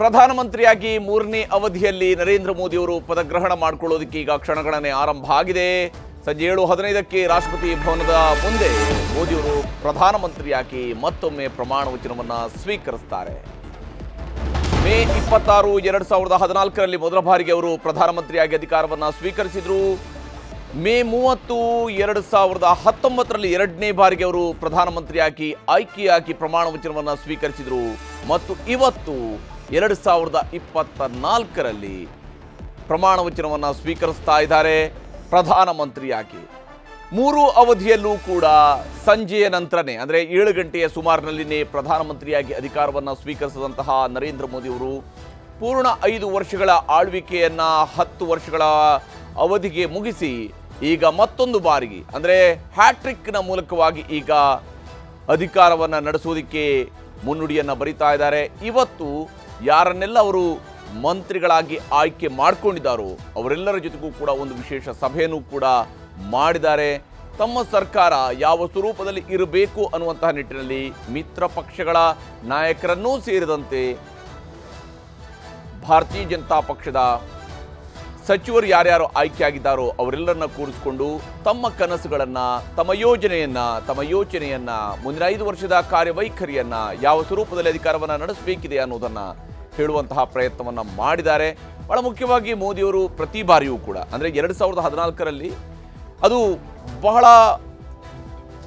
ಪ್ರಧಾನಮಂತ್ರಿಯಾಗಿ ಮೂರನೇ ಅವಧಿಯಲ್ಲಿ ನರೇಂದ್ರ ಮೋದಿಯವರು ಪದಗ್ರಹಣ ಮಾಡಿಕೊಳ್ಳೋದಕ್ಕೆ ಈಗ ಕ್ಷಣಗಣನೆ ಆರಂಭ ಆಗಿದೆ. ಸಂಜೆ ಏಳು ಹದಿನೈದಕ್ಕೆ ರಾಷ್ಟ್ರಪತಿ ಭವನದ ಮುಂದೆ ಮೋದಿಯವರು ಪ್ರಧಾನಮಂತ್ರಿಯಾಗಿ ಮತ್ತೊಮ್ಮೆ ಪ್ರಮಾಣ ವಚನವನ್ನು ಸ್ವೀಕರಿಸ್ತಾರೆ. ಮೇ ಇಪ್ಪತ್ತಾರು ಎರಡು ಸಾವಿರದ ಹದಿನಾಲ್ಕರಲ್ಲಿ ಮೊದಲ ಬಾರಿಗೆ ಅವರು ಪ್ರಧಾನಮಂತ್ರಿಯಾಗಿ ಅಧಿಕಾರವನ್ನು ಸ್ವೀಕರಿಸಿದರು. ಮೇ ಮೂವತ್ತು ಎರಡು ಸಾವಿರದ ಹತ್ತೊಂಬತ್ತರಲ್ಲಿ ಎರಡನೇ ಬಾರಿಗೆ ಅವರು ಪ್ರಧಾನಮಂತ್ರಿಯಾಗಿ ಆಯ್ಕೆಯಾಗಿ ಪ್ರಮಾಣ ವಚನವನ್ನು ಸ್ವೀಕರಿಸಿದರು. ಮತ್ತು ಇವತ್ತು ಎರಡು ಸಾವಿರದ ಇಪ್ಪತ್ತ ನಾಲ್ಕರಲ್ಲಿ ಪ್ರಮಾಣ ವಚನವನ್ನು ಸ್ವೀಕರಿಸ್ತಾ ಇದ್ದಾರೆ ಪ್ರಧಾನಮಂತ್ರಿಯಾಗಿ. ಮೂರು ಅವಧಿಯಲ್ಲೂ ಕೂಡ ಸಂಜೆಯ ನಂತರನೇ, ಅಂದರೆ ಏಳು ಗಂಟೆಯ ಸುಮಾರಿನಲ್ಲಿನೇ ಪ್ರಧಾನಮಂತ್ರಿಯಾಗಿ ಅಧಿಕಾರವನ್ನು ಸ್ವೀಕರಿಸಿದಂತಹ ನರೇಂದ್ರ ಮೋದಿ ಅವರು ಪೂರ್ಣ ಐದು ವರ್ಷಗಳ ಆಳ್ವಿಕೆಯನ್ನು ಹತ್ತು ವರ್ಷಗಳ ಅವಧಿಗೆ ಮುಗಿಸಿ ಈಗ ಮತ್ತೊಂದು ಬಾರಿಗೆ, ಅಂದರೆ ಹ್ಯಾಟ್ರಿಕ್ನ ಮೂಲಕವಾಗಿ ಈಗ ಅಧಿಕಾರವನ್ನು ನಡೆಸೋದಕ್ಕೆ ಮುನ್ನುಡಿಯನ್ನು ಬರಿತಾ ಇದ್ದಾರೆ. ಇವತ್ತು ಯಾರನ್ನೆಲ್ಲ ಅವರು ಮಂತ್ರಿಗಳಾಗಿ ಆಯ್ಕೆ ಮಾಡಿಕೊಂಡಿದ್ದಾರೋ ಅವರೆಲ್ಲರ ಜೊತೆಗೂ ಕೂಡ ಒಂದು ವಿಶೇಷ ಸಭೆಯನ್ನು ಕೂಡ ಮಾಡಿದ್ದಾರೆ. ತಮ್ಮ ಸರ್ಕಾರ ಯಾವ ಸ್ವರೂಪದಲ್ಲಿ ಇರಬೇಕು ಅನ್ನುವಂತಹ ನಿಟ್ಟಿನಲ್ಲಿ ಮಿತ್ರ ಪಕ್ಷಗಳ ನಾಯಕರನ್ನೂ ಸೇರಿದಂತೆ ಭಾರತೀಯ ಜನತಾ ಪಕ್ಷದ ಸಚಿವರು ಯಾರ್ಯಾರು ಆಯ್ಕೆಯಾಗಿದ್ದಾರೋ ಅವರೆಲ್ಲರನ್ನ ಕೂರಿಸಿಕೊಂಡು ತಮ್ಮ ಕನಸುಗಳನ್ನ, ತಮ್ಮ ಯೋಜನೆಯನ್ನ, ತಮ್ಮ ಯೋಚನೆಯನ್ನು, ಮುಂದಿನ ಐದು ವರ್ಷದ ಕಾರ್ಯವೈಖರಿಯನ್ನ ಯಾವ ಸ್ವರೂಪದಲ್ಲಿ ಅಧಿಕಾರವನ್ನ ನಡೆಸಬೇಕಿದೆ ಅನ್ನೋದನ್ನು ಹೇಳುವಂತಹ ಪ್ರಯತ್ನವನ್ನ ಮಾಡಿದ್ದಾರೆ. ಬಹಳ ಮುಖ್ಯವಾಗಿ ಮೋದಿಯವರು ಪ್ರತಿ ಬಾರಿಯೂ ಕೂಡ, ಅಂದ್ರೆ ಎರಡು ಸಾವಿರದ ಹದಿನಾಲ್ಕರಲ್ಲಿ ಅದು ಬಹಳ,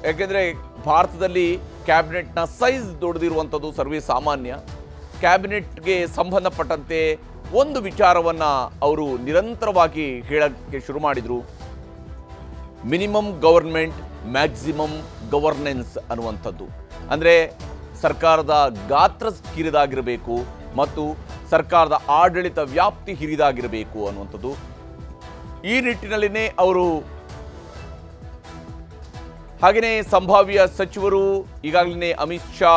ಯಾಕೆಂದರೆ ಭಾರತದಲ್ಲಿ ಕ್ಯಾಬಿನೆಟ್ನ ಸೈಜ್ ದೊಡ್ಡದಿರುವಂಥದ್ದು ಸರ್ವೇ ಸಾಮಾನ್ಯ. ಕ್ಯಾಬಿನೆಟ್ಗೆ ಸಂಬಂಧಪಟ್ಟಂತೆ ಒಂದು ವಿಚಾರವನ್ನು ಅವರು ನಿರಂತರವಾಗಿ ಹೇಳಕ್ಕೆ ಶುರು ಮಾಡಿದರು. ಮಿನಿಮಮ್ ಗವರ್ಮೆಂಟ್ ಮ್ಯಾಕ್ಸಿಮಮ್ ಗವರ್ನೆನ್ಸ್ ಅನ್ನುವಂಥದ್ದು. ಅಂದರೆ ಸರ್ಕಾರದ ಗಾತ್ರ ಕಿರಿದಾಗಿರಬೇಕು ಮತ್ತು ಸರ್ಕಾರದ ಆಡಳಿತ ವ್ಯಾಪ್ತಿ ಹಿರಿದಾಗಿರಬೇಕು ಅನ್ನುವಂಥದ್ದು. ಈ ನಿಟ್ಟಿನಲ್ಲಿನೇ ಅವರು ಹಾಗೆಯೇ ಸಂಭಾವ್ಯ ಸಚಿವರು ಈಗಾಗಲೇ ಅಮಿತ್ ಶಾ,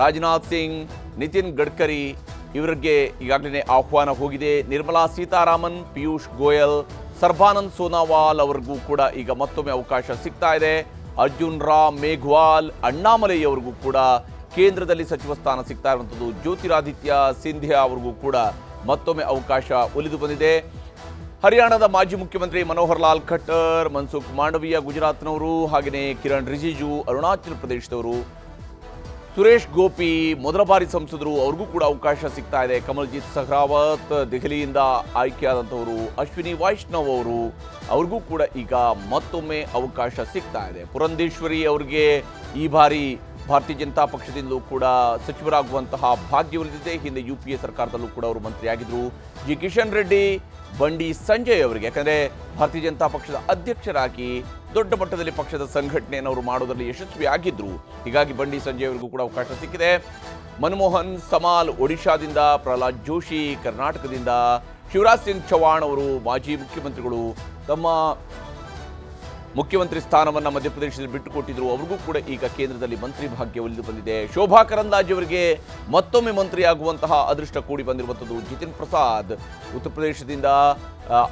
ರಾಜನಾಥ್ ಸಿಂಗ್, ನಿತಿನ್ ಗಡ್ಕರಿ ಇವರಿಗೆ ಈಗಾಗಲೇ ಆಹ್ವಾನ ಹೋಗಿದೆ. ನಿರ್ಮಲಾ ಸೀತಾರಾಮನ್, ಪಿಯೂಷ್ ಗೋಯಲ್, ಸರ್ಬಾನಂದ್ ಸೋನಾವಾಲ್ ಅವರಿಗೂ ಕೂಡ ಈಗ ಮತ್ತೊಮ್ಮೆ ಅವಕಾಶ ಸಿಗ್ತಾ ಇದೆ. ಅರ್ಜುನ್ ರಾಮ್ ಮೇಘ್ವಾಲ್, ಅಣ್ಣಾಮಲೈ ಅವರಿಗೂ ಕೂಡ ಕೇಂದ್ರದಲ್ಲಿ ಸಚಿವ ಸ್ಥಾನ ಸಿಗ್ತಾ ಇರುವಂಥದ್ದು. ಜ್ಯೋತಿರಾದಿತ್ಯ ಸಿಂಧಿಯಾ ಅವರಿಗೂ ಕೂಡ ಮತ್ತೊಮ್ಮೆ ಅವಕಾಶ ಒಲಿದು ಬಂದಿದೆ. ಹರಿಯಾಣದ ಮಾಜಿ ಮುಖ್ಯಮಂತ್ರಿ ಮನೋಹರ್ ಲಾಲ್ ಖಟ್ಟರ್, ಮನ್ಸುಖ್ ಮಾಂಡವೀಯ ಗುಜರಾತ್ನವರು, ಹಾಗೆಯೇ ಕಿರಣ್ ರಿಜಿಜು, ಅರುಣಾಚಲ ಪ್ರದೇಶದವರು ಸುರೇಶ್ ಗೋಪಿ ಮೊದಲ ಬಾರಿ ಸಂಸದರು, ಅವ್ರಿಗೂ ಕೂಡ ಅವಕಾಶ ಸಿಗ್ತಾ ಇದೆ. ಕಮಲ್ಜಿತ್ ಸಹ್ರಾವತ್ ದೆಹಲಿಯಿಂದ ಆಯ್ಕೆಯಾದಂಥವರು, ಅಶ್ವಿನಿ ವೈಷ್ಣವ್ ಅವರು, ಅವ್ರಿಗೂ ಕೂಡ ಈಗ ಮತ್ತೊಮ್ಮೆ ಅವಕಾಶ ಸಿಗ್ತಾ ಇದೆ. ಪುರಂದೇಶ್ವರಿ ಅವರಿಗೆ ಈ ಬಾರಿ ಭಾರತೀಯ ಜನತಾ ಪಕ್ಷದಿಂದಲೂ ಕೂಡ ಸಚಿವರಾಗುವಂತಹ ಭಾಗ್ಯ ಉಳಿದಿದೆ ಹಿಂದೆ ಯು ಪಿ ಎ ಸರ್ಕಾರದಲ್ಲೂ ಕೂಡ ಅವರು ಮಂತ್ರಿಯಾಗಿದ್ದರು ಜಿ ಕಿಶನ್ ರೆಡ್ಡಿ, ಬಂಡಿ ಸಂಜಯ್ ಅವರಿಗೆ. ಯಾಕಂದರೆ ಭಾರತೀಯ ಜನತಾ ಪಕ್ಷದ ಅಧ್ಯಕ್ಷರಾಗಿ ದೊಡ್ಡ ಮಟ್ಟದಲ್ಲಿ ಪಕ್ಷದ ಸಂಘಟನೆಯನ್ನು ಅವರು ಮಾಡೋದರಲ್ಲಿ ಯಶಸ್ವಿಯಾಗಿದ್ದರು ಹೀಗಾಗಿ ಬಂಡಿ ಸಂಜಯ್ ಅವರಿಗೂ ಕೂಡ ಅವಕಾಶ ಸಿಕ್ಕಿದೆ. ಮನಮೋಹನ್ ಸಮಾಲ್ ಒಡಿಶಾದಿಂದ, ಪ್ರಹ್ಲಾದ್ ಜೋಶಿ ಕರ್ನಾಟಕದಿಂದ, ಶಿವರಾಜ್ ಸಿಂಗ್ ಚೌಹಾಣ್ ಅವರು ಮಾಜಿ ಮುಖ್ಯಮಂತ್ರಿಗಳು. ತಮ್ಮ ಮುಖ್ಯಮಂತ್ರಿ ಸ್ಥಾನವನ್ನು ಮಧ್ಯಪ್ರದೇಶದಲ್ಲಿ ಬಿಟ್ಟುಕೊಟ್ಟಿದ್ರು. ಅವ್ರಿಗೂ ಕೂಡ ಈಗ ಕೇಂದ್ರದಲ್ಲಿ ಮಂತ್ರಿ ಭಾಗ್ಯ ಒಲಿದು ಬಂದಿದೆ. ಶೋಭಾ ಕರಂದಾಜ್ ಅವರಿಗೆ ಮತ್ತೊಮ್ಮೆ ಮಂತ್ರಿಯಾಗುವಂತಹ ಅದೃಷ್ಟ ಕೂಡಿ ಬಂದಿರುವಂಥದ್ದು ಜಿತಿನ್ ಪ್ರಸಾದ್. ಉತ್ತರ ಪ್ರದೇಶದಿಂದ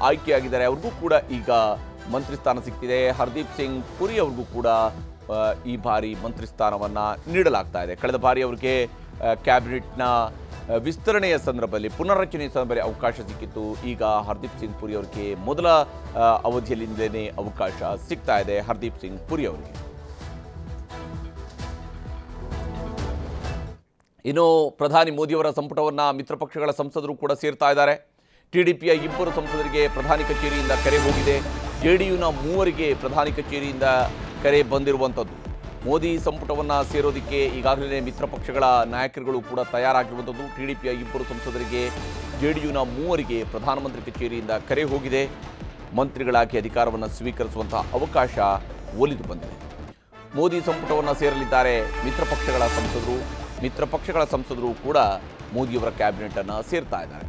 ಆಯ್ಕೆಯಾಗಿದ್ದಾರೆ. ಅವ್ರಿಗೂ ಕೂಡ ಈಗ ಮಂತ್ರಿ ಸ್ಥಾನ ಸಿಗ್ತಿದೆ. ಹರ್ದೀಪ್ ಸಿಂಗ್ ಪುರಿ ಅವ್ರಿಗೂ ಕೂಡ ಈ ಬಾರಿ ಮಂತ್ರಿ ಸ್ಥಾನವನ್ನು ನೀಡಲಾಗ್ತಾ ಇದೆ. ಕಳೆದ ಬಾರಿ ಅವರಿಗೆ ಕ್ಯಾಬಿನೆಟ್ನ ವಿಸ್ತರಣೆಯ ಸಂದರ್ಭದಲ್ಲಿ ಪುನರ್ರಚನೆಯ ಸಂದರ್ಭದಲ್ಲಿ ಅವಕಾಶ ಸಿಕ್ಕಿತ್ತು. ಈಗ ಹರ್ದೀಪ್ ಸಿಂಗ್ ಪುರಿ ಅವರಿಗೆ ಮೊದಲ ಅವಧಿಯಲ್ಲಿಂದಲೇ ಅವಕಾಶ ಸಿಗ್ತಾ ಇದೆ. ಹರ್ದೀಪ್ ಸಿಂಗ್ ಪುರಿ ಅವರಿಗೆ. ಇನ್ನು ಪ್ರಧಾನಿ ಮೋದಿಯವರ ಸಂಪುಟವನ್ನು ಮಿತ್ರ ಪಕ್ಷಗಳ ಸಂಸದರು ಕೂಡ ಸೇರ್ತಾ ಇದ್ದಾರೆ. ಟಿಡಿಪಿಯ ಇಬ್ಬರು ಸಂಸದರಿಗೆ ಪ್ರಧಾನಿ ಕಚೇರಿಯಿಂದ ಕರೆ ಹೋಗಿದೆ. ಜೆಡಿಯುನ ಮೂವರಿಗೆ ಪ್ರಧಾನಿ ಕಚೇರಿಯಿಂದ ಕರೆ ಬಂದಿರುವಂಥದ್ದು. ಮೋದಿ ಸಂಪುಟವನ್ನು ಸೇರೋದಕ್ಕೆ ಈಗಾಗಲೇ ಮಿತ್ರ ಪಕ್ಷಗಳ ನಾಯಕರುಗಳು ಕೂಡ ತಯಾರಾಗಿರುವಂಥದ್ದು. ಟಿಡಿಪಿಯ ಇಬ್ಬರು ಸಂಸದರಿಗೆ ಜೆಡಿಯುನ ಮೂವರಿಗೆ ಪ್ರಧಾನಮಂತ್ರಿ ಕಚೇರಿಯಿಂದ ಕರೆ ಹೋಗಿದೆ. ಮಂತ್ರಿಗಳಾಗಿ ಅಧಿಕಾರವನ್ನು ಸ್ವೀಕರಿಸುವಂತಹ ಅವಕಾಶ ಒಲಿದು ಬಂದಿದೆ. ಮೋದಿ ಸಂಪುಟವನ್ನು ಸೇರಲಿದ್ದಾರೆ ಮಿತ್ರ ಪಕ್ಷಗಳ ಸಂಸದರು. ಮಿತ್ರ ಪಕ್ಷಗಳ ಸಂಸದರು ಕೂಡ ಮೋದಿಯವರ ಕ್ಯಾಬಿನೆಟ್ ಅನ್ನು ಸೇರ್ತಾ ಇದ್ದಾರೆ.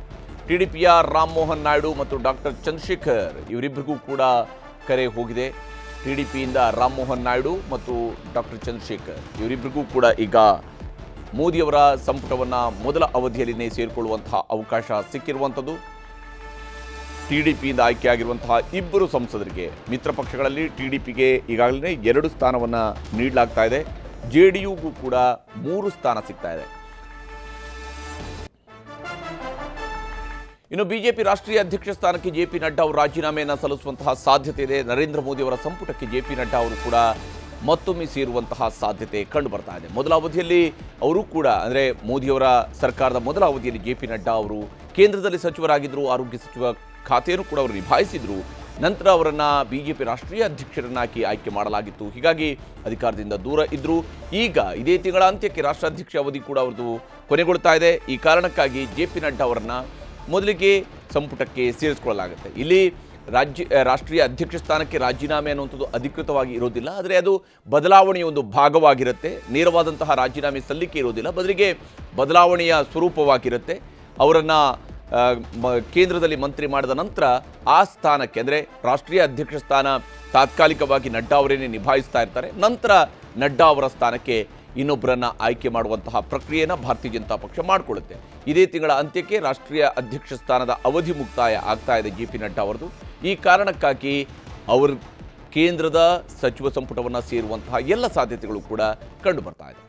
ಟಿಡಿಪಿಯ ರಾಮ್ ಮೋಹನ್ ನಾಯ್ಡು ಮತ್ತು ಡಾಕ್ಟರ್ ಚಂದ್ರಶೇಖರ್ ಇವರಿಬ್ಬರಿಗೂ ಕೂಡ ಕರೆ ಹೋಗಿದೆ. ಟಿಡಿಪಿಯಿಂದ ರಾಮ್ ಮೋಹನ್ ನಾಯ್ಡು ಮತ್ತು ಡಾಕ್ಟರ್ ಚಂದ್ರಶೇಖರ್. ಇವರಿಬ್ಬರಿಗೂ ಕೂಡ ಈಗ ಮೋದಿಯವರ ಸಂಪುಟವನ್ನು ಮೊದಲ ಅವಧಿಯಲ್ಲಿನೇ ಸೇರಿಕೊಳ್ಳುವಂತಹ ಅವಕಾಶ ಸಿಕ್ಕಿರುವಂಥದ್ದು. ಟಿಡಿಪಿಯಿಂದ ಆಯ್ಕೆಯಾಗಿರುವಂತಹ ಇಬ್ಬರು ಸಂಸದರಿಗೆ ಮಿತ್ರ ಪಕ್ಷಗಳಲ್ಲಿ ಟಿಡಿಪಿಗೆ ಈಗಾಗಲೇ ಎರಡು ಸ್ಥಾನವನ್ನು ನೀಡಲಾಗ್ತಾ ಇದೆ. ಜೆ ಡಿ ಕೂಡ ಮೂರು ಸ್ಥಾನ ಸಿಗ್ತಾ ಇದೆ. ಇನ್ನು ಬಿಜೆಪಿ ರಾಷ್ಟ್ರೀಯ ಅಧ್ಯಕ್ಷ ಸ್ಥಾನಕ್ಕೆ ಜೆ ಪಿ ನಡ್ಡಾ ಅವರು ರಾಜೀನಾಮೆಯನ್ನು ಸಲ್ಲಿಸುವಂತಹ ಸಾಧ್ಯತೆ ಇದೆ. ನರೇಂದ್ರ ಮೋದಿ ಅವರ ಸಂಪುಟಕ್ಕೆ ಜೆ ಪಿ ನಡ್ಡಾ ಅವರು ಕೂಡ ಮತ್ತೊಮ್ಮೆ ಸೇರುವಂತಹ ಸಾಧ್ಯತೆ ಕಂಡು ಬರ್ತಾ ಇದೆ. ಮೊದಲ ಅವಧಿಯಲ್ಲಿ ಅವರು ಕೂಡ, ಅಂದರೆ ಮೋದಿಯವರ ಸರ್ಕಾರದ ಮೊದಲ ಅವಧಿಯಲ್ಲಿ ಜೆ ಪಿ ನಡ್ಡಾ ಅವರು ಕೇಂದ್ರದಲ್ಲಿ ಸಚಿವರಾಗಿದ್ದರು, ಆರೋಗ್ಯ ಸಚಿವ ಖಾತೆಯನ್ನು ಕೂಡ ಅವರು ನಿಭಾಯಿಸಿದರು. ನಂತರ ಅವರನ್ನ ಬಿಜೆಪಿ ರಾಷ್ಟ್ರೀಯ ಅಧ್ಯಕ್ಷರನ್ನಾಗಿ ಆಯ್ಕೆ ಮಾಡಲಾಗಿತ್ತು. ಹೀಗಾಗಿ ಅಧಿಕಾರದಿಂದ ದೂರ ಇದ್ದರು ಈಗ ಇದೇ ತಿಂಗಳ ಅಂತ್ಯಕ್ಕೆ ರಾಷ್ಟ್ರಾಧ್ಯಕ್ಷ ಅವಧಿ ಕೂಡ ಅವರದು ಕೊನೆಗೊಳ್ತಾ ಇದೆ. ಈ ಕಾರಣಕ್ಕಾಗಿ ಜೆ ಪಿ ನಡ್ಡಾ ಅವರನ್ನ ಮೊದಲಿಗೆ ಸಂಪುಟಕ್ಕೆ ಸೇರಿಸ್ಕೊಳ್ಳಲಾಗುತ್ತೆ. ಇಲ್ಲಿ ರಾಜ್ಯ ರಾಷ್ಟ್ರೀಯ ಅಧ್ಯಕ್ಷ ಸ್ಥಾನಕ್ಕೆ ರಾಜೀನಾಮೆ ಅನ್ನುವಂಥದ್ದು ಅಧಿಕೃತವಾಗಿ ಇರೋದಿಲ್ಲ. ಆದರೆ ಅದು ಬದಲಾವಣೆಯ ಒಂದು ಭಾಗವಾಗಿರುತ್ತೆ. ನೇರವಾದಂತಹ ರಾಜೀನಾಮೆ ಸಲ್ಲಿಕೆ ಇರೋದಿಲ್ಲ. ಬದಲಿಗೆ ಬದಲಾವಣೆಯ ಸ್ವರೂಪವಾಗಿರುತ್ತೆ. ಅವರನ್ನು ಕೇಂದ್ರದಲ್ಲಿ ಮಂತ್ರಿ ಮಾಡಿದ ನಂತರ ಆ ಸ್ಥಾನಕ್ಕೆ, ಅಂದರೆ ರಾಷ್ಟ್ರೀಯ ಅಧ್ಯಕ್ಷ ಸ್ಥಾನ ತಾತ್ಕಾಲಿಕವಾಗಿ ನಡ್ಡಾ ಅವರೇನೆ ನಿಭಾಯಿಸ್ತಾ ಇರ್ತಾರೆ. ನಂತರ ನಡ್ಡಾ ಅವರ ಸ್ಥಾನಕ್ಕೆ ಇನ್ನೊಬ್ಬರನ್ನ ಆಯ್ಕೆ ಮಾಡುವಂತಹ ಪ್ರಕ್ರಿಯೆಯನ್ನು ಭಾರತೀಯ ಜನತಾ ಪಕ್ಷ ಮಾಡಿಕೊಳ್ಳುತ್ತೆ. ಇದೇ ತಿಂಗಳ ಅಂತ್ಯಕ್ಕೆ ರಾಷ್ಟ್ರೀಯ ಅಧ್ಯಕ್ಷ ಸ್ಥಾನದ ಅವಧಿ ಮುಕ್ತಾಯ ಆಗ್ತಾ ಇದೆ ಜೆ ಪಿ ನಡ್ಡಾ ಅವರದು. ಈ ಕಾರಣಕ್ಕಾಗಿ ಅವರು ಕೇಂದ್ರದ ಸಚಿವ ಸಂಪುಟವನ್ನು ಸೇರುವಂತಹ ಎಲ್ಲ ಸಾಧ್ಯತೆಗಳು ಕೂಡ ಕಂಡು ಇದೆ.